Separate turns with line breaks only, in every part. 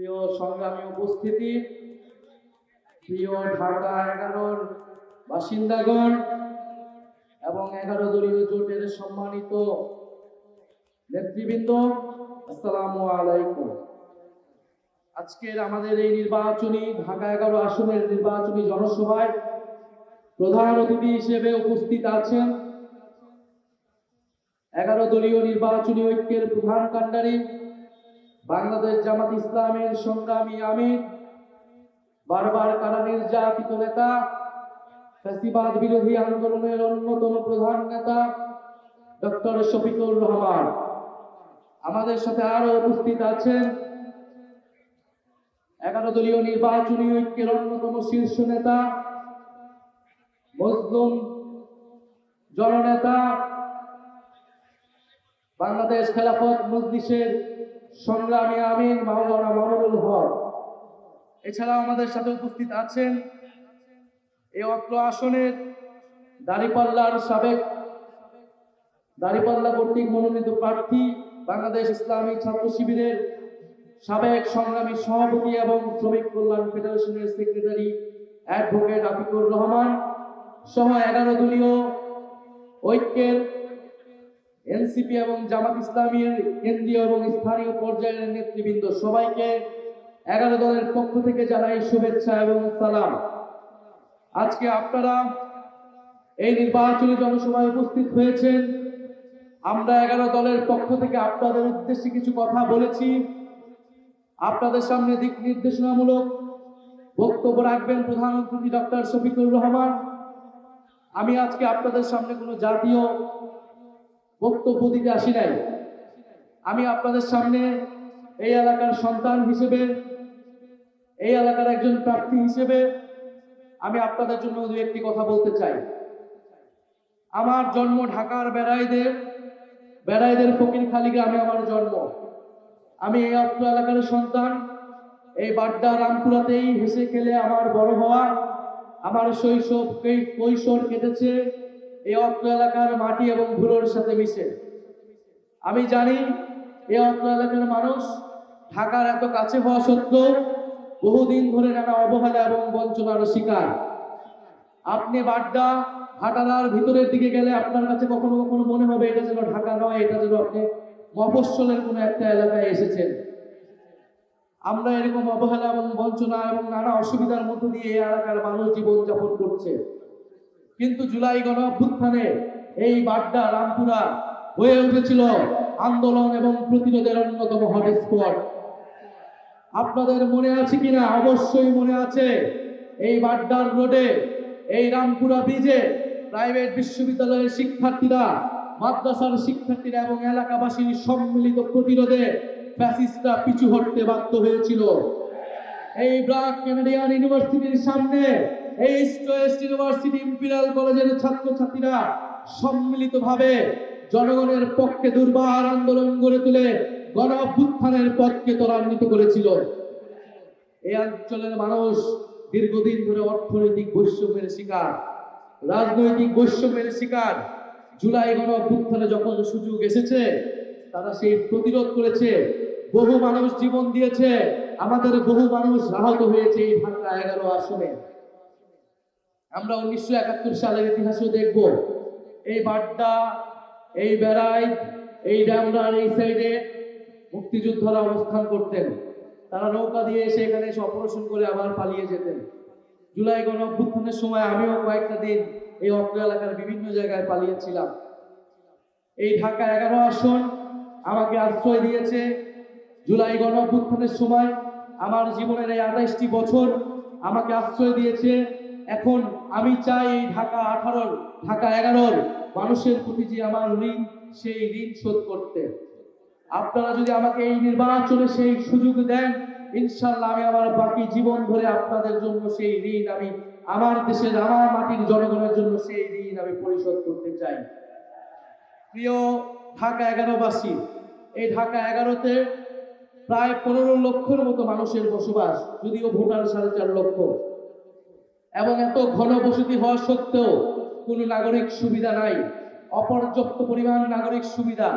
প্রিয় সংগ্রামী উপস্থিতি, প্রিয় ঢাকা এগারোর বাসিন্দাগণ এবং এগারো দলীয় জোটের সম্মানিত নেতৃবৃন্দ, আসসালামু আলাইকুম। আজকের আমাদের এই নির্বাচনী, ঢাকা এগারো আসনের নির্বাচনী জনসভায় প্রধান অতিথি হিসেবে উপস্থিত আছেন এগারো দলীয় নির্বাচনী ঐক্যের প্রধান কাণ্ডারি বাংলাদেশ জামাত ইসলামের সংগ্রামী আমির, বারবার কারা নির্যাতিত নেতা, ফ্যাসিবাদ বিরোধী আন্দোলনের অন্যতম প্রধান নেতা, ডক্টর শফিকুর রহমান। আমাদের সাথে আরও উপস্থিত আছেন এগারো দলীয় নির্বাচনী ঐক্যের অন্যতম শীর্ষ নেতা, মজলুম জননেতা, বাংলাদেশ খেলাফত মজলিসের সংগ্রামী আমিন মাওলানা মামুনুল হক। এছাড়াও আমাদের সাথে উপস্থিত আছেন এই অত্র আসনের দাঁড়িপাল্লার সাবেক দাঁড়িপাল্লা কর্তৃক মনোনীত প্রার্থী বাংলাদেশ ইসলামী ছাত্র শিবিরের সাবেক সংগ্রামী সভাপতি এবং শ্রমিক কল্যাণ ফেডারেশনের সেক্রেটারি অ্যাডভোকেট আতিকুর রহমান সহ এগারো দলীয় ঐক্যের এনসিপি এবং জামাত ইসলামীর কেন্দ্রীয় এবং স্থানীয় পর্যায়ের নেতৃবৃন্দ সবাইকে এগারো দলের পক্ষ থেকে জানাই শুভেচ্ছা এবং সালাম। আজকে আপনারা এই নির্বাচনী জনসভায় উপস্থিত হয়েছেন। আমরা এগারো দলের পক্ষ থেকে আপনাদের উদ্দেশ্যে কিছু কথা বলেছি। আপনাদের সামনে দিক নির্দেশনামূলক বক্তব্য রাখবেন প্রধান অতিথি ডক্টর শফিকুর রহমান। আমি আজকে আপনাদের সামনে কোনো জাতীয় বক্তব্য দিতে আসি নাই। আমি আপনাদের সামনে এই এলাকার সন্তান হিসেবে, এই এলাকার একজন প্রার্থী হিসেবে আমি আপনাদের জন্য দু একটি কথা বলতে চাই। আমার জন্ম ঢাকার বেড়াইদের বেড়াইদের ফকিরখালী গ্রামে আমার জন্ম। আমি এই অত্র এলাকার সন্তান। এই বাড্ডা রামপুরাতেই হেসে খেলে আমার বড় হওয়া, আমার শৈশব কৈশোর কেটেছে। এই অত্র এলাকার মাটি এবং ধুলোর সাথে মিশে। আমি জানি এই অত্র এলাকার মানুষ ঢাকার এত কাছে হওয়া সত্ত্বেও বহুদিন ধরে নানা অবহেলা এবং বঞ্চনার শিকার। আপনি বাড্ডা ভাটারার ভিতরের দিকে গেলে আপনার কাছে কখনো কখনো মনে হবে, এটা যেন ঢাকা নয়, এটা যেন আপনি মফস্বলের কোনো একটা এলাকায় এসেছেন। আমরা এরকম অবহেলা এবং বঞ্চনা এবং নানা অসুবিধার মধ্য দিয়ে এই এলাকার মানুষ জীবনযাপন করছে। কিন্তু জুলাই গণ অভ্যুত্থানে এই বাড্ডা রামপুরা হয়ে উঠেছিল আন্দোলন এবং প্রতিরোধের অন্যতম হটস্পট। আপনাদের মনে আছে কিনা? অবশ্যই মনে আছে। এই বাড্ডার রোডে, এই রামপুরা ব্রিজে প্রাইভেট বিশ্ববিদ্যালয়ের শিক্ষার্থীরা, মাদ্রাসার শিক্ষার্থীরা এবং এলাকাবাসীর সম্মিলিত প্রতিরোধে ফ্যাসিস্টরা পিছু হটতে বাধ্য হয়েছিল। এই ব্রাক ক্যানাডিয়ান ইউনিভার্সিটির সামনে এই ইস্ট ওয়েস্ট ইউনিভার্সিটি ইম্পিরিয়াল কলেজের ছাত্রছাত্রীরা সম্মিলিতভাবে জনগণের পক্ষে দুর্বার আন্দোলন গড়ে তুলে গণ অভ্যুত্থানের পথকে ত্বরান্বিত করেছিল। এই অঞ্চলের মানুষ দীর্ঘদিন ধরে অর্থনৈতিক বৈষম্যের শিকার। রাজনৈতিক বৈষম্যের শিকার। জুলাই গণ অভ্যুত্থানে যখন সুযোগ এসেছে, তারা সেই প্রতিরোধ করেছে। বহু মানুষ জীবন দিয়েছে। আমাদের বহু মানুষ আহত হয়েছে এই ঢাকা এগারো আসনে। আমরা উনিশশো একাত্তর সালের ইতিহাসও দেখব। এই বাড্ডা, এই বেড়াই এই ডামরার এই সাইডে মুক্তিযোদ্ধারা অবস্থান করতেন। তারা নৌকা দিয়ে এসে এখানে এসে অপারেশন করে আবার পালিয়ে যেতেন। জুলাই গণ অভ্যুত্থানের সময় আমিও কয়েকটা দিন এই অত্র এলাকার বিভিন্ন জায়গায় পালিয়েছিলাম। এই ঢাকা এগারো আসন আমাকে আশ্রয় দিয়েছে। জুলাই গণ অভ্যুত্থানের সময় আমার জীবনের এই আঠাইশটি বছর আমাকে আশ্রয় দিয়েছে। এখন আমি চাই এই ঢাকা আঠারোর ঢাকা এগারোর মানুষের প্রতি যে আমার ঋণ, সেই ঋণ শোধ করতে। আপনারা যদি আমাকে এই নির্বাচনে সেই সুযোগ দেন ইনশাল্লাহ আমি আমার বাকি জীবন ধরে আপনাদের জন্য সেই ঋণ আমি আমার দেশের আমার মাটির জনগণের জন্য সেই ঋণ আমি পরিশোধ করতে চাই। প্রিয় ঢাকা এগারোবাসী, এই ঢাকা এগারোতে প্রায় পনেরো লক্ষের মতো মানুষের বসবাস, যদিও ভোটার সাড়ে চার লক্ষ। এবং এত ঘন বসতি হওয়া সত্ত্বেও কোনো নাগরিক সুবিধা নাই। অপর্যাপ্ত পরিমাণ নাগরিক সুবিধা,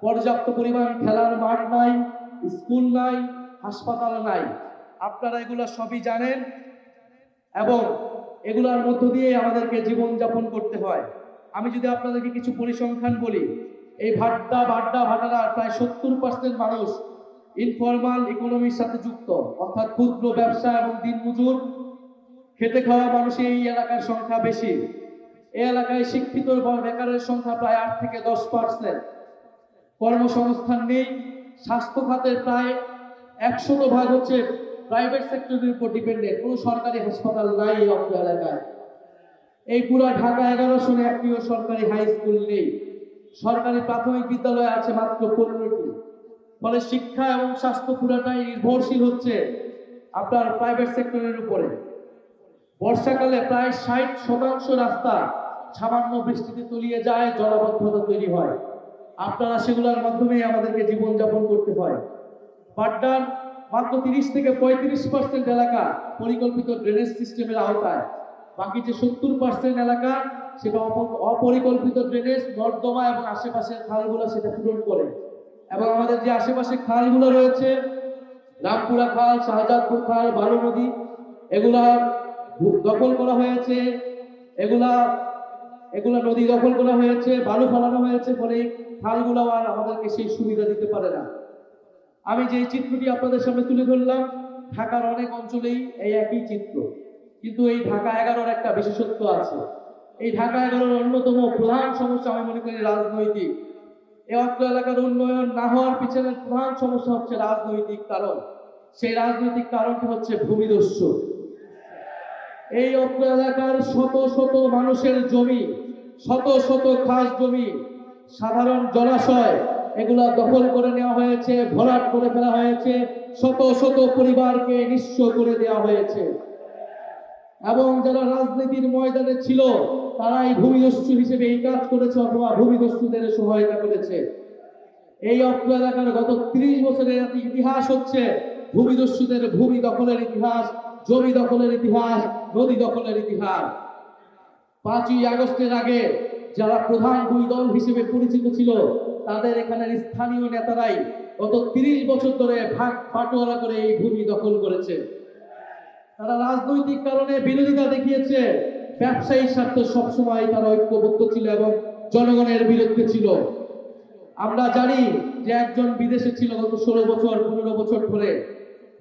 পর্যাপ্ত পরিমাণ খেলার মাঠ নাই, স্কুল নাই, হাসপাতাল নাই। আপনারা এগুলো সবই জানেন এবং এগুলোর মধ্য দিয়ে আমাদেরকে জীবন যাপন করতে হয়। আমি যদি আপনাদেরকে কিছু পরিসংখ্যান বলি, এই ভাড্ডা ভাড্ডা ভাটারা প্রায় সত্তর পার্সেন্ট মানুষ ইনফরমাল ইকোনমির সাথে যুক্ত, অর্থাৎ ক্ষুদ্র ব্যবসা এবং দিনমজুর খেতে খাওয়া মানুষের এই এলাকার সংখ্যা বেশি। এই এলাকায় শিক্ষিত বেকারের সংখ্যা প্রায় আট থেকে দশ পার্সেন্ট কর্মসংস্থান নেই, স্বাস্থ্য খাতের প্রায় একশত ভাগ হচ্ছে প্রাইভেট সেক্টরের উপর ডিপেন্ডেন্ট কোনো সরকারি হাসপাতাল নাই অত্র এলাকায়। এই পুরা ঢাকা এগারো শুনে একটিও সরকারি হাই স্কুল নেই। সরকারি প্রাথমিক বিদ্যালয় আছে মাত্র পনেরোটি। ফলে শিক্ষা এবং স্বাস্থ্য পুরাটাই নির্ভরশীল হচ্ছে আপনার প্রাইভেট সেক্টরের উপরে। বর্ষাকালে প্রায় ষাট শতাংশ রাস্তা সামান্য বৃষ্টিতে তলিয়ে যায়, জলাবদ্ধতা তৈরি হয়। আপনারা সেগুলোর মাধ্যমে আমাদেরকে জীবনযাপন করতে হয়। পাট্টার মাত্র তিরিশ থেকে পঁয়ত্রিশ পার্সেন্ট এলাকা পরিকল্পিত ড্রেনেজ সিস্টেমের আওতায়। বাকি যে সত্তর পার্সেন্ট এলাকা, সেটা অপরিকল্পিত ড্রেনেজ নর্দমা এবং আশেপাশের খালগুলো সেটা পূরণ করে। এবং আমাদের যে আশেপাশে খালগুলো রয়েছে, রামপুরা খাল, শাহজাদপুর খাল বালু নদী এগুলা দখল করা হয়েছে, এগুলা এগুলা নদী দখল করা হয়েছে, বালু ফেলানো হয়েছে ফলে খালগুলো আর আমাদেরকে সেই সুবিধা দিতে পারে না। আমি যে চিত্রটি আপনাদের সামনে তুলে ধরলাম, ঢাকার অনেক অঞ্চলেই এই একই চিত্র। কিন্তু এই ঢাকা এগারোর একটা বিশেষত্ব আছে। এই ঢাকা এগারোর অন্যতম প্রধান সমস্যা আমি মনে করি রাজনৈতিক। এই অত্র এলাকার উন্নয়ন না হওয়ার পিছনের প্রধান সমস্যা হচ্ছে রাজনৈতিক কারণ। সেই রাজনৈতিক কারণটি হচ্ছে ভূমিদস্যু। এই অত্র এলাকার শত শত মানুষের জমি, শত শত খাস জমি, সাধারণ জলাশয়, এগুলা দখল করে নেওয়া হয়েছে, ভরাট করে ফেলা হয়েছে, শত শত পরিবারকে নিঃস্ব করে দেওয়া হয়েছে। এবং যারা রাজনীতির ময়দানে ছিল, তারাই ভূমিদস্যু হিসেবে এই কাজ করেছে অথবা ভূমিদস্যুদের সহায়তা করেছে। এই অত্র এলাকার গত ত্রিশ বছরের ইতিহাস হচ্ছে ভূমিদস্যুদের ভূমি দখলের ইতিহাস। জমি দখলের ইতিহাস নদী দখলের ইতিহাস। পাঁচই আগস্টের আগে যারা প্রধান দুই দল হিসেবে পরিচিত ছিল, তাদের এখানের স্থানীয় নেতারাই গত তিরিশ বছর ধরে ভাগ পাটোয়ারা করে এই ভূমি দখল করেছে। তারা রাজনৈতিক কারণে বিরোধিতা দেখিয়েছে। ব্যবসায়ী স্বার্থ সবসময় তারা ঐক্যবদ্ধ ছিল এবং জনগণের বিরুদ্ধে ছিল। আমরা জানি যে একজন বিদেশে ছিল গত ষোলো বছর, পনেরো বছর ধরে।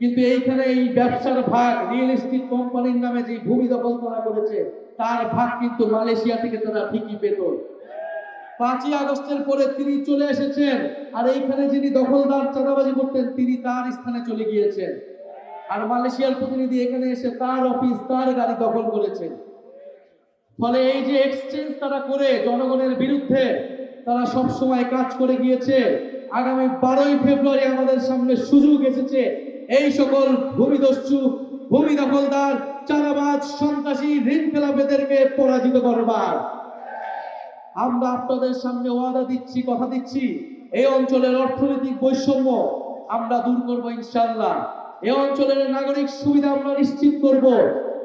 কিন্তু এইখানে এই ব্যবসার ভাগ রিয়েল এস্টেট কোম্পানির নামে যে ভূমি দখল করা করেছে, তার ভাগ কিন্তু মালয়েশিয়া থেকে তারা ঠিকই পেত। পাঁচই আগস্টের পরে তিনি চলে এসেছেন, আর এইখানে যিনি দখলদার, চাঁদাবাজি করতেন, তিনি তার স্থানে চলে গিয়েছেন। আর মালয়েশিয়ার প্রতিনিধি এখানে এসে তার অফিস তার গাড়ি দখল করেছেন। ফলে এই যে এক্সচেঞ্জ তারা করে জনগণের বিরুদ্ধে, তারা সব সময় কাজ করে গিয়েছে। আগামী বারোই ফেব্রুয়ারি আমাদের সামনে সুযোগ এসেছে এই সকল ভূমিদস্যু, ভূমি দখলদার, চাঁদাবাজ, সন্ত্রাসী, ঋণ খেলাপেদেরকে পরাজিত করবার। আমরা আপনাদের সামনে ওয়াদা দিচ্ছি, কথা দিচ্ছি, এই অঞ্চলের অর্থনৈতিক বৈষম্য আমরা দূর করব ইনশাল্লাহ এই অঞ্চলের নাগরিক সুবিধা আমরা নিশ্চিত করব।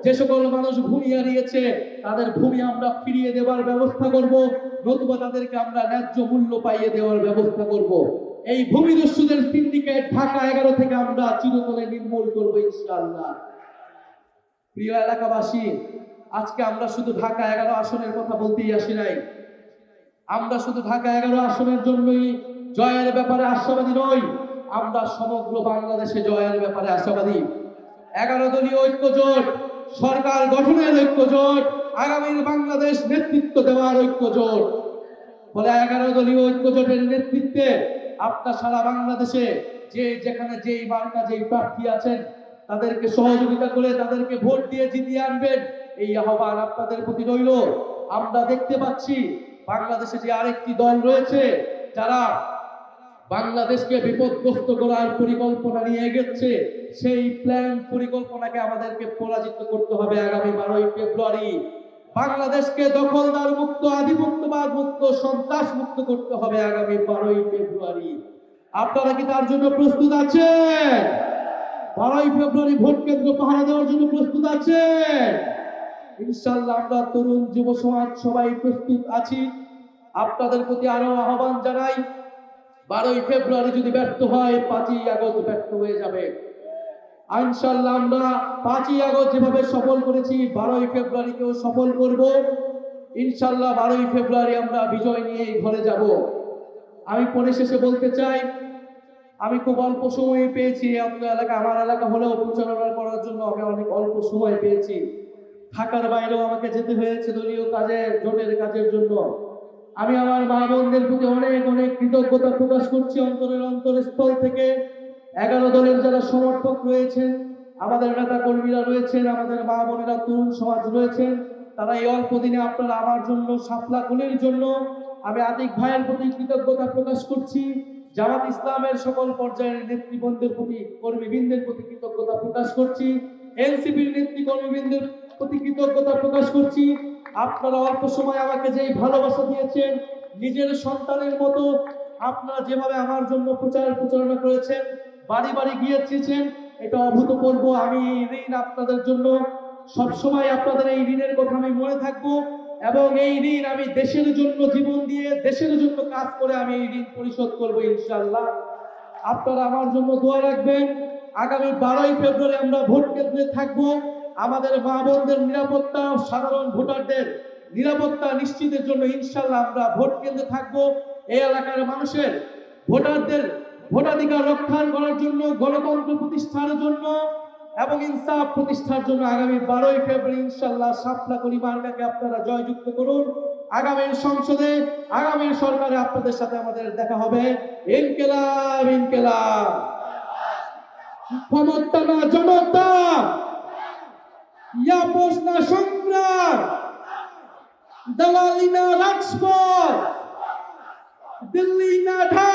যে সকল মানুষ ভূমি হারিয়েছে, তাদের ভূমি আমরা ফিরিয়ে দেওয়ার ব্যবস্থা করব, নতুবা তাদেরকে আমরা ন্যায্য মূল্য পাইয়ে দেওয়ার ব্যবস্থা করব। এই ভূমিদস্যুদের সিন্ডিকেট ঢাকা এগারো থেকে আমরা চিরতরে নির্মূল করব ইনশাআল্লাহ। প্রিয় এলাকাবাসী, আজকে আমরা শুধু ঢাকা এগারো আসনের কথা বলতেই আসি নাই। আমরা শুধু ঢাকা এগারো আসনের জন্যই জয়ের ব্যাপারে আশাবাদী নই, আমরা সমগ্র বাংলাদেশে জয়ের ব্যাপারে আশাবাদী। এগারো দলীয় ঐক্য জোট সরকার গঠনের ঐক্য জোট আগামীর বাংলাদেশ নেতৃত্ব দেওয়ার ঐক্য জোট ফলে এগারো দলীয় ঐক্য জোটের নেতৃত্বে আপনার সারা বাংলাদেশে যে যেখানে যেই মার্কা যেই প্রার্থী আছেন, তাদেরকে সহযোগিতা করে তাদেরকে ভোট দিয়ে জিতিয়ে আনবেন। এই আহ্বান আপনাদের প্রতি রইল। আমরা দেখতে পাচ্ছি বাংলাদেশে যে আরেকটি দল রয়েছে, যারা বাংলাদেশকে বিপদগ্রস্ত করার পরিকল্পনা নিয়ে গেছে সেই প্ল্যান পরিকল্পনাকে আমাদেরকে পরাজিত করতে হবে আগামী বারোই ফেব্রুয়ারি। বাংলাদেশকে দখলদার মুক্ত, আধিপত্যবাদ মুক্ত, সন্ত্রাস মুক্ত করতে হবে আগামী বারোই ফেব্রুয়ারি। আপনারা কি তার জন্য প্রস্তুত আছেন? বারোই ফেব্রুয়ারি ভোট কেন্দ্র পাহারা দেওয়ার জন্য প্রস্তুত আছেন? ইনশাল্লাহ আমরা তরুণ যুব সমাজ সবাই প্রস্তুত আছি। আপনাদের প্রতি আরও আহ্বান জানাই, বারোই ফেব্রুয়ারি যদি ব্যর্থ হয়, পাঁচই আগস্ট ব্যর্থ হয়ে যাবে। ইনশাল্লাহ আমরা পাঁচই আগস্ট যেভাবে সফল করেছি, বারোই ফেব্রুয়ারিকেও সফল করব। ইনশাল্লাহ বারোই ফেব্রুয়ারি আমরা বিজয় নিয়ে ঘরে যাব। আমি পরিশেষে বলতে চাই, আমি খুব অল্প সময় পেয়েছি, আপনার এলাকা, আমার এলাকা হলেও পরিচালনা করার জন্য আমি অনেক অল্প সময় পেয়েছি। ঢাকার বাইরেও আমাকে যেতে হয়েছে দলীয় কাজে, জোটের কাজের জন্য। আমি আমার মা বোনদের প্রতি অনেক অনেক কৃতজ্ঞতা প্রকাশ করছি অন্তরের অন্তরস্থল থেকে। এগারো দলের যারা সমর্থক রয়েছেন, আমাদের নেতা কর্মীরা রয়েছেন, আমাদের মা বোনেরা তরুণ সমাজ রয়েছেন, তারা এই অল্প দিনে আপনারা আমার জন্য সাপলা গুলির জন্য আমি আতিক ভাইয়ের প্রতি কৃতজ্ঞতা প্রকাশ করছি, জামাত ইসলামের সকল পর্যায়ের নেতৃবৃন্দের প্রতি, কর্মীবৃন্দের প্রতি কৃতজ্ঞতা প্রকাশ করছি, এনসিপির নেত্রী কর্মীবৃন্দের প্রতি কৃতজ্ঞতা প্রকাশ করছি। আপনারা অল্প সময় আমাকে যেই ভালোবাসা দিয়েছেন, নিজের সন্তানের মতো আপনারা যেভাবে আমার জন্য প্রচার প্রচারণা করেছেন বাড়ি বাড়ি গিয়েছেন এটা অভূতপূর্ব। আমি এই ঋণ আপনাদের জন্য সবসময় আপনাদের এই ঋণের কথা আমি মনে থাকব এবং এই ঋণ আমি দেশের জন্য জীবন দিয়ে, দেশের জন্য কাজ করে আমি এই ঋণ পরিশোধ করব ইনশাল্লাহ আপনারা আমার জন্য দোয়া রাখবেন। আগামী বারোই ফেব্রুয়ারি আমরা ভোট কেন্দ্রে থাকব। আমাদের মা বোনদের নিরাপত্তা সাধারণ ভোটারদের নিরাপত্তা নিশ্চিতের জন্য ইনশাল্লাহ আমরা ভোট কেন্দ্রে থাকব। এই এলাকার মানুষের, ভোটারদের ভোটাধিকার রক্ষা করার জন্য, গণতন্ত্র প্রতিষ্ঠার জন্য এবং ইনসাফ প্রতিষ্ঠার জন্য আগামী বারোই ফেব্রুয়ারি ইনশাল্লাহ সাপলা মার্কাকে আপনারা জয়যুক্ত করুন। আগামীর সংসদে, আগামীর সরকারে আপনাদের সাথে আমাদের দেখা হবে। ইনকেলাব ইনকেলাব। ক্ষমতা না জনতা। ইয়াপস না সংগ্রাম। দালালি না রাজপথ। দিল্লি না ঢাকা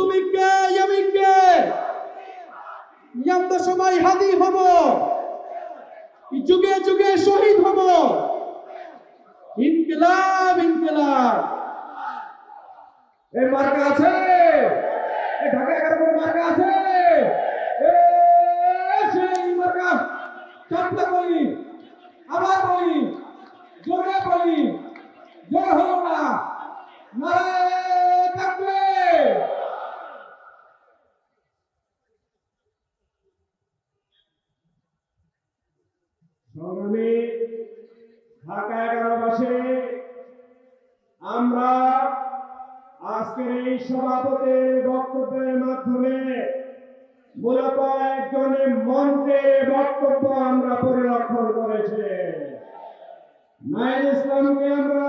তুমি কে? আমি কে? আমরা সবাই হাদি হব। যুগে যুগে শহীদ হব। ইনকিলাব ইনকিলাব।
এই মার্কা আছে? এই ঢাকা এগারো করে মার্কা আছে। এ, সেই মার্কা চাপটা বলি আবার বলি জোরে বলি জোর হলো না নারে থাকবে সংগ্রামী ঢাকা এগারো মাসে আমরা আজকের এই সভাপতির বক্তব্যের মাধ্যমে মূলত একজনের মন্ত্রের বক্তব্য আমরা পরিলক্ষণ করেছি। নাইল ইসলামকে আমরা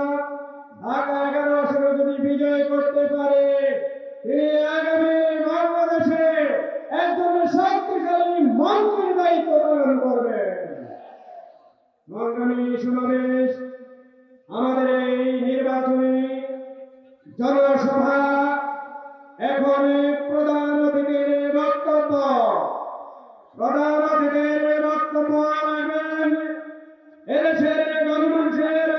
ঢাকা এগারো আসনে যদি বিজয় করতে পারে, তিনি আগামী বাংলাদেশে একজনের শক্তিশালী মন্ত্রীর দায়িত্ব পালন করবেন। সংগ্রামী সমাবেশ আমাদের এই নির্বাচনী জনসভা এখন প্রধান অতিথির বক্তব্য প্রধান অতিথির বক্তব্য এদেশের গণমানুষের